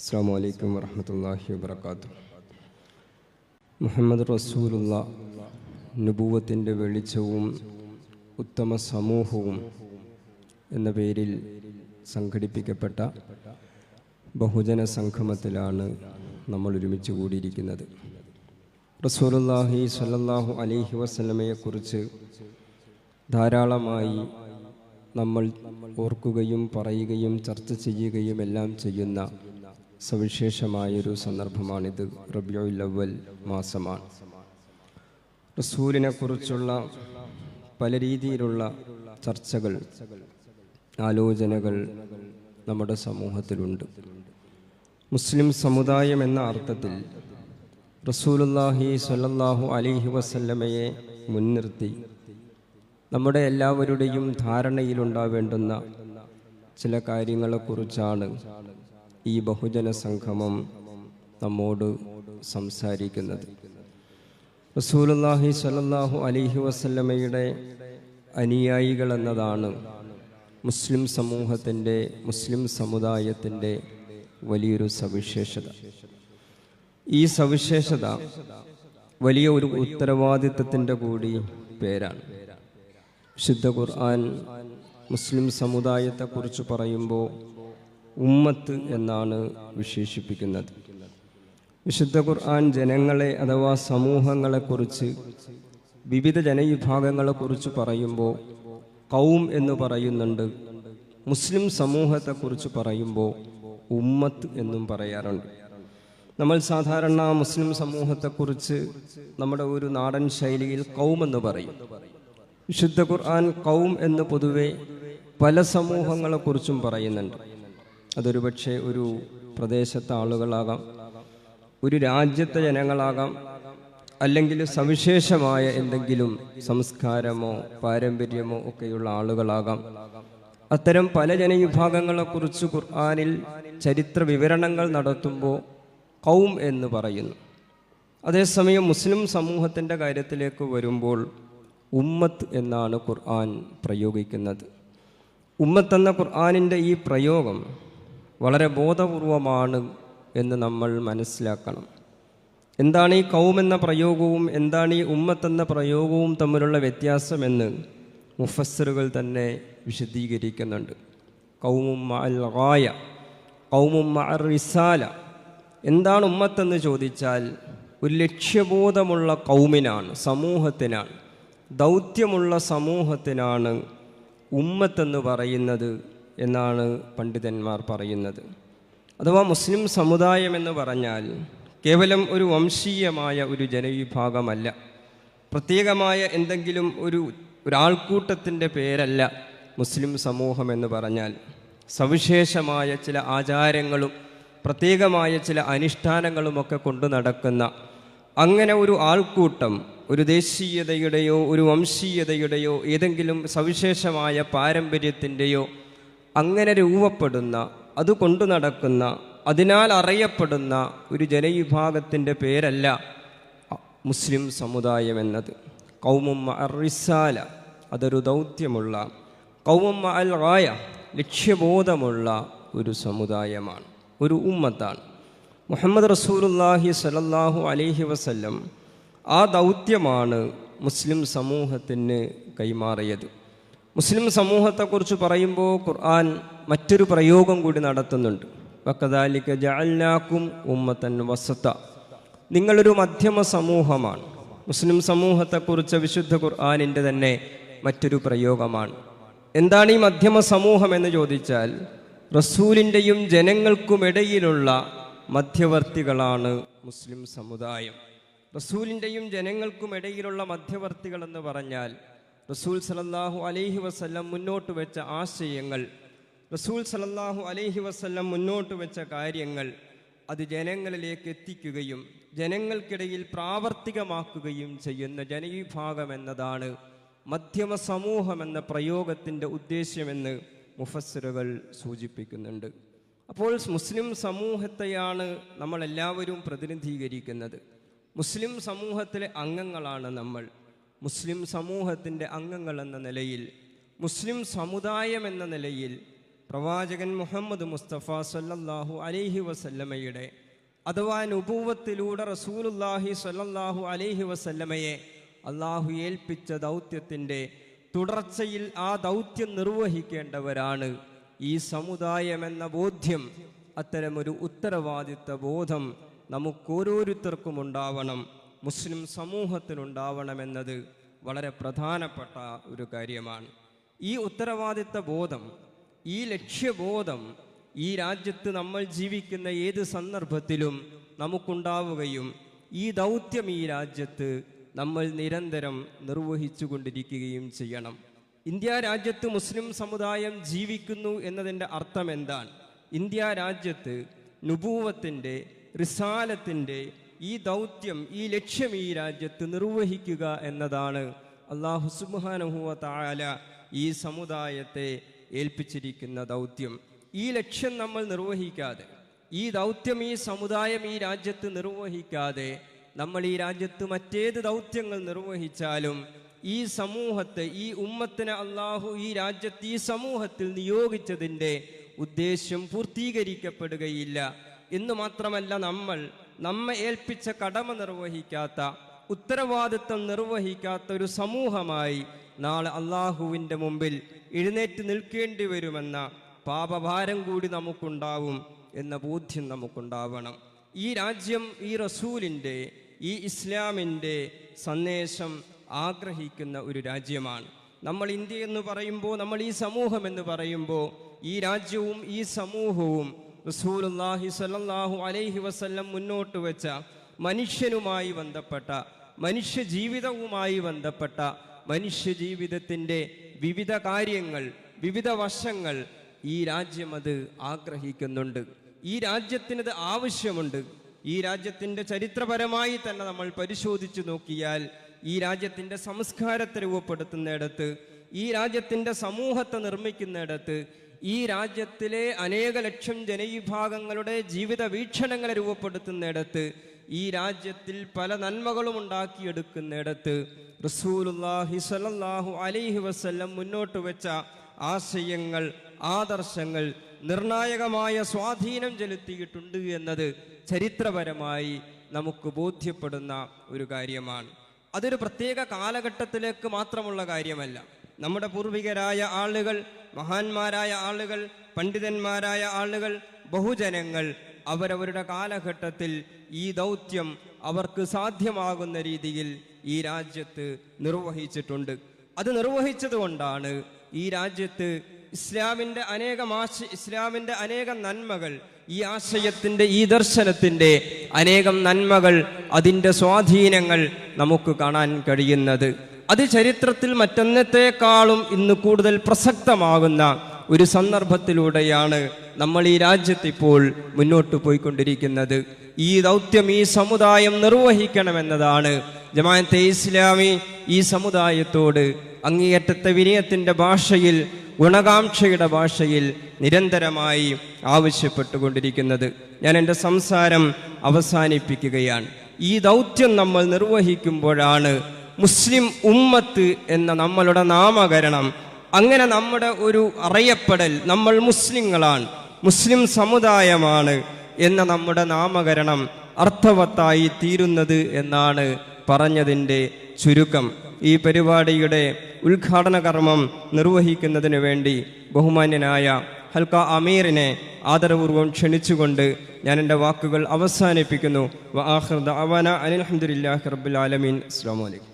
അസ്സാം വലൈക്കും വറഹമത്തല്ലാഹി വാത്തു മുഹമ്മദ് റസൂലുള്ള നുപൂവത്തിന്റെ വെളിച്ചവും ഉത്തമ സമൂഹവും എന്ന പേരിൽ സംഘടിപ്പിക്കപ്പെട്ട ബഹുജന സംഗമത്തിലാണ് നമ്മൾ ഒരുമിച്ച് കൂടിയിരിക്കുന്നത്. റസൂലുല്ലാഹി സല്ലാഹു അലൈഹി വസ്ലമയെക്കുറിച്ച് ധാരാളമായി നമ്മൾ ഓർക്കുകയും പറയുകയും ചർച്ച ചെയ്യുകയും എല്ലാം ചെയ്യുന്ന സവിശേഷമായൊരു സന്ദർഭമാണിത്. റബിയോ അവൽ മാസമാണ്. റസൂലിനെ കുറിച്ചുള്ള പല രീതിയിലുള്ള ചർച്ചകൾ ആലോചനകൾ നമ്മുടെ സമൂഹത്തിലുണ്ട്. മുസ്ലിം സമുദായം എന്ന അർത്ഥത്തിൽ റസൂലുല്ലാഹി സല്ലാഹു അലിഹി വസല്ലമയെ മുൻനിർത്തി നമ്മുടെ എല്ലാവരുടെയും ധാരണയിലുണ്ടാവേണ്ടുന്ന ചില കാര്യങ്ങളെക്കുറിച്ചാണ് ഈ ബഹുജന സംഗമം നമ്മോട് സംസാരിക്കുന്നത്. റസൂലുല്ലാഹി സ്വല്ലല്ലാഹു അലൈഹി വസല്ലമയുടെ അനുയായികൾ എന്നതാണ് മുസ്ലിം സമൂഹത്തിന്റെ മുസ്ലിം സമുദായത്തിന്റെ വലിയൊരു സവിശേഷത. ഈ സവിശേഷത വലിയ ഒരു ഉത്തരവാദിത്വത്തിന്റെ കൂടി പേരാണ്. ശുദ്ധ ഖുർആൻ മുസ്ലിം സമുദായത്തെക്കുറിച്ച് പറയുമ്പോൾ ഉമ്മത്ത് എന്നാണ് വിശേഷിപ്പിക്കുന്നത്. വിശുദ്ധ ഖുർആൻ ജനങ്ങളെ അഥവാ സമൂഹങ്ങളെക്കുറിച്ച് വിവിധ ജനവിഭാഗങ്ങളെക്കുറിച്ച് പറയുമ്പോൾ കൗം എന്ന് പറയുന്നുണ്ട്. മുസ്ലിം സമൂഹത്തെക്കുറിച്ച് പറയുമ്പോൾ ഉമ്മത്ത് എന്നും പറയാറുണ്ട്. നമ്മൾ സാധാരണ മുസ്ലിം സമൂഹത്തെക്കുറിച്ച് നമ്മുടെ ഒരു നാടൻ ശൈലിയിൽ കൗം എന്ന് പറയും. വിശുദ്ധ ഖുർആൻ കൗം എന്ന് പൊതുവെ പല സമൂഹങ്ങളെക്കുറിച്ചും പറയുന്നുണ്ട്. അതൊരു പക്ഷേ ഒരു പ്രദേശത്തെ ആളുകളാകാം ഒരു രാജ്യത്തെ ജനങ്ങളാകാം അല്ലെങ്കിൽ സവിശേഷമായ എന്തെങ്കിലും സംസ്കാരമോ പാരമ്പര്യമോ ഒക്കെയുള്ള ആളുകളാകാം. അത്തരം പല ജനവിഭാഗങ്ങളെക്കുറിച്ച് ഖുർആാനിൽ ചരിത്ര വിവരണങ്ങൾ നടത്തുമ്പോൾ കൗം എന്ന് പറയുന്നു. അതേസമയം മുസ്ലിം സമൂഹത്തിന്റെ കാര്യത്തിലേക്ക് വരുമ്പോൾ ഉമ്മത്ത് എന്നാണ് ഖുർആൻ പ്രയോഗിക്കുന്നത്. ഉമ്മത്ത് എന്ന ഖുർആാനിന്റെ ഈ പ്രയോഗം വളരെ ബോധപൂർവമാണ് എന്ന് നമ്മൾ മനസ്സിലാക്കണം. എന്താണ് ഈ കൗം എന്ന പ്രയോഗവും എന്താണ് ഈ ഉമ്മത്ത് എന്ന പ്രയോഗവും തമ്മിലുള്ള വ്യത്യാസമെന്ന് മുഫസ്സറുകൾ തന്നെ വിശദീകരിക്കുന്നുണ്ട്. കൗമും റായ കൗമും അർ റിസാല. എന്താണ് ഉമ്മത്തെന്ന് ചോദിച്ചാൽ ഒരു ലക്ഷ്യബോധമുള്ള കൗമിനാണ് സമൂഹത്തിനാണ് ദൗത്യമുള്ള സമൂഹത്തിനാണ് ഉമ്മത്തെന്ന് പറയുന്നത് എന്നാണ് പണ്ഡിതന്മാർ പറയുന്നത്. അഥവാ മുസ്ലിം സമുദായം എന്ന് പറഞ്ഞാൽ കേവലം ഒരു വംശീയമായ ഒരു ജനവിഭാഗമല്ല. പ്രത്യേകമായ എന്തെങ്കിലും ഒരു ഒരാൾക്കൂട്ടത്തിന്റെ പേരല്ല മുസ്ലിം സമൂഹം എന്ന് പറഞ്ഞാൽ. സവിശേഷമായ ചില ആചാരങ്ങളും പ്രത്യേകമായ ചില അനുഷ്ഠാനങ്ങളുമൊക്കെ കൊണ്ടു നടക്കുന്ന അങ്ങനെ ഒരു ആൾക്കൂട്ടം ഒരു ദേശീയതയുടെയോ ഒരു വംശീയതയുടെയോ ഏതെങ്കിലും സവിശേഷമായ പാരമ്പര്യത്തിന്റെയോ അങ്ങനെ രൂപപ്പെടുന്ന അത് കൊണ്ടു നടക്കുന്ന അതിനാൽ അറിയപ്പെടുന്ന ഒരു ജനവിഭാഗത്തിന്റെ പേരല്ല മുസ്ലിം സമുദായം എന്നത്. കൗമുമ്മ റിസാല അതൊരു ദൗത്യമുള്ള കൗമുമ്മ അൽ റായ ലക്ഷ്യബോധമുള്ള ഒരു സമുദായമാണ് ഒരു ഉമ്മത്താണ്. മുഹമ്മദ് റസൂലുല്ലാഹി സലല്ലാഹു അലൈഹി വസല്ലം ആ ദൗത്യമാണ് മുസ്ലിം സമൂഹത്തിന് കൈമാറിയത്. മുസ്ലിം സമൂഹത്തെക്കുറിച്ച് പറയുമ്പോൾ ഖുർആൻ മറ്റൊരു പ്രയോഗം കൂടി നടത്തുന്നുണ്ട്. വക്കദാലിക്ക് ജഅൽനാക്കും ഉമ്മത്തൻ വസത്ത നിങ്ങളൊരു മധ്യമ സമൂഹമാണ്. മുസ്ലിം സമൂഹത്തെക്കുറിച്ച് വിശുദ്ധ ഖുർആാനിന്റെ തന്നെ മറ്റൊരു പ്രയോഗമാണ്. എന്താണ് ഈ മധ്യമ സമൂഹം എന്ന് ചോദിച്ചാൽ റസൂലിന്റെയും ജനങ്ങൾക്കുമിടയിലുള്ള മധ്യവർത്തികളാണ് മുസ്ലിം സമുദായം. റസൂലിന്റെയും ജനങ്ങൾക്കുമിടയിലുള്ള മധ്യവർത്തികൾ എന്ന് പറഞ്ഞാൽ റസൂൽ സലല്ലാഹു അലൈഹി വസ്ല്ലം മുന്നോട്ട് വെച്ച ആശയങ്ങൾ റസൂൽ സലല്ലാഹു അലൈഹി വസ്ല്ലം മുന്നോട്ട് വെച്ച കാര്യങ്ങൾ അത് ജനങ്ങളിലേക്ക് എത്തിക്കുകയും ജനങ്ങൾക്കിടയിൽ പ്രാവർത്തികമാക്കുകയും ചെയ്യുന്ന ജനവിഭാഗം എന്നതാണ് മധ്യമ സമൂഹം എന്ന പ്രയോഗത്തിന്റെ ഉദ്ദേശ്യമെന്ന് മുഫസ്സിറുകൾ സൂചിപ്പിക്കുന്നുണ്ട്. അപ്പോൾ മുസ്ലിം സമൂഹത്തെയാണ് നമ്മളെല്ലാവരും പ്രതിനിധീകരിക്കുന്നത്. മുസ്ലിം സമൂഹത്തിലെ അംഗങ്ങളാണ് നമ്മൾ. മുസ്ലിം സമൂഹത്തിന്റെ അംഗങ്ങൾ എന്ന നിലയിൽ മുസ്ലിം സമുദായം എന്ന നിലയിൽ പ്രവാചകൻ മുഹമ്മദ് മുസ്തഫ സല്ലല്ലാഹു അലൈഹി വസല്ലമയുടെ അഥവാ നുപൂവത്തിലൂടെ റസൂലുല്ലാഹി സല്ലല്ലാഹു അലൈഹി വസല്ലമയെ അള്ളാഹു ഏൽപ്പിച്ച ദൗത്യത്തിന്റെ തുടർച്ചയിൽ ആ ദൗത്യം നിർവഹിക്കേണ്ടവരാണ് ഈ സമുദായം എന്ന ബോധ്യം. അത്തരമൊരു ഉത്തരവാദിത്ത ബോധം നമുക്കോരോരുത്തർക്കും ഉണ്ടാവണം. മുസ്ലിം സമൂഹത്തിനുണ്ടാവണമെന്നത് വളരെ പ്രധാനപ്പെട്ട ഒരു കാര്യമാണ്. ഈ ഉത്തരവാദിത്ത ബോധം ഈ ലക്ഷ്യബോധം ഈ രാജ്യത്ത് നമ്മൾ ജീവിക്കുന്ന ഏത് സന്ദർഭത്തിലും നമുക്കുണ്ടാവുകയും ഈ ദൗത്യം ഈ രാജ്യത്ത് നമ്മൾ നിരന്തരം നിർവഹിച്ചു കൊണ്ടിരിക്കുകയും ചെയ്യണം. ഇന്ത്യ രാജ്യത്ത് മുസ്ലിം സമുദായം ജീവിക്കുന്നു എന്നതിന്റെ അർത്ഥം എന്താണ്? ഇന്ത്യ രാജ്യത്ത് നുപൂവത്തിന്റെ റിസാലത്തിന്റെ ഈ ദൗത്യം ഈ ലക്ഷ്യം ഈ രാജ്യത്ത് നിർവഹിക്കുക എന്നതാണ് അള്ളാഹു സുബാനുഹുവ താല ഈ സമുദായത്തെ ഏൽപ്പിച്ചിരിക്കുന്ന ദൗത്യം. ഈ ലക്ഷ്യം നമ്മൾ നിർവഹിക്കാതെ ഈ ദൗത്യം ഈ സമുദായം ഈ രാജ്യത്ത് നിർവഹിക്കാതെ നമ്മൾ ഈ രാജ്യത്ത് മറ്റേത് ദൗത്യങ്ങൾ നിർവഹിച്ചാലും ഈ സമൂഹത്തെ ഈ ഉമ്മത്തിനെ അള്ളാഹു ഈ രാജ്യത്ത് ഈ സമൂഹത്തിൽ നിയോഗിച്ചതിന്റെ ഉദ്ദേശ്യം പൂർത്തീകരിക്കപ്പെടുകയില്ല. എന്ന് മാത്രമല്ല നമ്മൾ നമ്മെ ഏൽപ്പിച്ച കടമ നിർവഹിക്കാത്ത ഉത്തരവാദിത്വം നിർവഹിക്കാത്ത ഒരു സമൂഹമായി നാളെ അള്ളാഹുവിന്റെ മുമ്പിൽ എഴുന്നേറ്റ് നിൽക്കേണ്ടി വരുമെന്ന പാപഭാരം കൂടി നമുക്കുണ്ടാവും എന്ന ബോധ്യം നമുക്കുണ്ടാവണം. ഈ രാജ്യം ഈ റസൂലിന്റെ ഈ ഇസ്ലാമിന്റെ സന്ദേശം ആഗ്രഹിക്കുന്ന ഒരു രാജ്യമാണ്. നമ്മൾ ഇന്ത്യ എന്ന് പറയുമ്പോൾ നമ്മൾ ഈ സമൂഹം എന്ന് പറയുമ്പോൾ ഈ രാജ്യവും ഈ സമൂഹവും റസൂലുല്ലാഹി സ്വല്ലല്ലാഹു അലൈഹി വസല്ലം മുന്നോട്ട് വെച്ച മനുഷ്യനുമായി ബന്ധപ്പെട്ട മനുഷ്യ ജീവിതവുമായി ബന്ധപ്പെട്ട മനുഷ്യ ജീവിതത്തിന്റെ വിവിധ കാര്യങ്ങൾ വിവിധ വശങ്ങൾ ഈ രാജ്യം അത് ആഗ്രഹിക്കുന്നുണ്ട്. ഈ രാജ്യത്തിനത് ആവശ്യമുണ്ട്. ഈ രാജ്യത്തിന്റെ ചരിത്രപരമായി തന്നെ നമ്മൾ പരിശോധിച്ചു നോക്കിയാൽ ഈ രാജ്യത്തിന്റെ സംസ്കാരത്തെ രൂപപ്പെടുത്തുന്നിടത്ത് ഈ രാജ്യത്തിന്റെ സമൂഹത്തെ നിർമ്മിക്കുന്നിടത്ത് ഈ രാജ്യത്തിലെ അനേക ലക്ഷം ജനവിഭാഗങ്ങളുടെ ജീവിത വീക്ഷണങ്ങളെ രൂപപ്പെടുത്തുന്നിടത്ത് ഈ രാജ്യത്തിൽ പല നന്മകളും ഉണ്ടാക്കിയെടുക്കുന്നിടത്ത് റസൂലുല്ലാഹി സ്വല്ലല്ലാഹു അലൈഹി വസല്ലം മുന്നോട്ട് വെച്ച ആശയങ്ങൾ ആദർശങ്ങൾ നിർണായകമായ സ്വാധീനം ചെലുത്തിയിട്ടുണ്ട് എന്നത് ചരിത്രപരമായി നമുക്ക് ബോധ്യപ്പെടുന്ന ഒരു കാര്യമാണ്. അതൊരു പ്രത്യേക കാലഘട്ടത്തിലേക്ക് മാത്രമുള്ള കാര്യമല്ല. നമ്മുടെ പൂർവികരായ ആളുകൾ മഹാന്മാരായ ആളുകൾ പണ്ഡിതന്മാരായ ആളുകൾ ബഹുജനങ്ങൾ അവരവരുടെ കാലഘട്ടത്തിൽ ഈ ദൗത്യം അവർക്ക് സാധ്യമാകുന്ന രീതിയിൽ ഈ രാജ്യത്ത് നിർവഹിച്ചിട്ടുണ്ട്. അത് നിർവഹിച്ചതുകൊണ്ടാണ് ഈ രാജ്യത്ത് ഇസ്ലാമിന്റെ അനേകം ആശ ഇസ്ലാമിന്റെ അനേകം നന്മകൾ ഈ ആശയത്തിന്റെ ഈ ദർശനത്തിന്റെ അനേകം നന്മകൾ അതിന്റെ സ്വാധീനങ്ങൾ നമുക്ക് കാണാൻ കഴിയുന്നത്. അത് ചരിത്രത്തിൽ മറ്റൊന്നത്തെക്കാളും ഇന്ന് കൂടുതൽ പ്രസക്തമാകുന്ന ഒരു സന്ദർഭത്തിലൂടെയാണ് നമ്മൾ ഈ രാജ്യത്ത് ഇപ്പോൾ മുന്നോട്ട് പോയിക്കൊണ്ടിരിക്കുന്നത്. ഈ ദൗത്യം ഈ സമുദായം നിർവഹിക്കണമെന്നതാണ് ജമാഅത്തെ ഇസ്ലാമി ഈ സമുദായത്തോട് അങ്ങേയറ്റത്തെ വിനയത്തിന്റെ ഭാഷയിൽ ഗുണകാംക്ഷയുടെ ഭാഷയിൽ നിരന്തരമായി ആവശ്യപ്പെട്ടുകൊണ്ടിരിക്കുന്നത്. ഞാൻ എന്റെ സംസാരം അവസാനിപ്പിക്കുകയാണ്. ഈ ദൗത്യം നമ്മൾ നിർവഹിക്കുമ്പോഴാണ് മുസ്ലിം ഉമ്മത്ത് എന്ന നമ്മളുടെ നാമകരണം അങ്ങനെ നമ്മുടെ ഒരു അറിയപ്പെടൽ നമ്മൾ മുസ്ലിങ്ങളാണ് മുസ്ലിം സമുദായമാണ് എന്ന നമ്മുടെ നാമകരണം അർത്ഥവത്തായി തീരുന്നത് എന്നാണ് പറഞ്ഞതിന്റെ ചുരുക്കം. ഈ പരിപാടിയുടെ ഉദ്ഘാടന കർമ്മം നിർവഹിക്കുന്നതിന് വേണ്ടി ബഹുമാന്യനായ ഹൽക്ക അമീറിനെ ആദരപൂർവം ക്ഷണിച്ചുകൊണ്ട് ഞാൻ എന്റെ വാക്കുകൾ അവസാനിപ്പിക്കുന്നു. വ റബ്ബുൽ ആലമീൻ. അസ്സലാമു അലൈക്കും.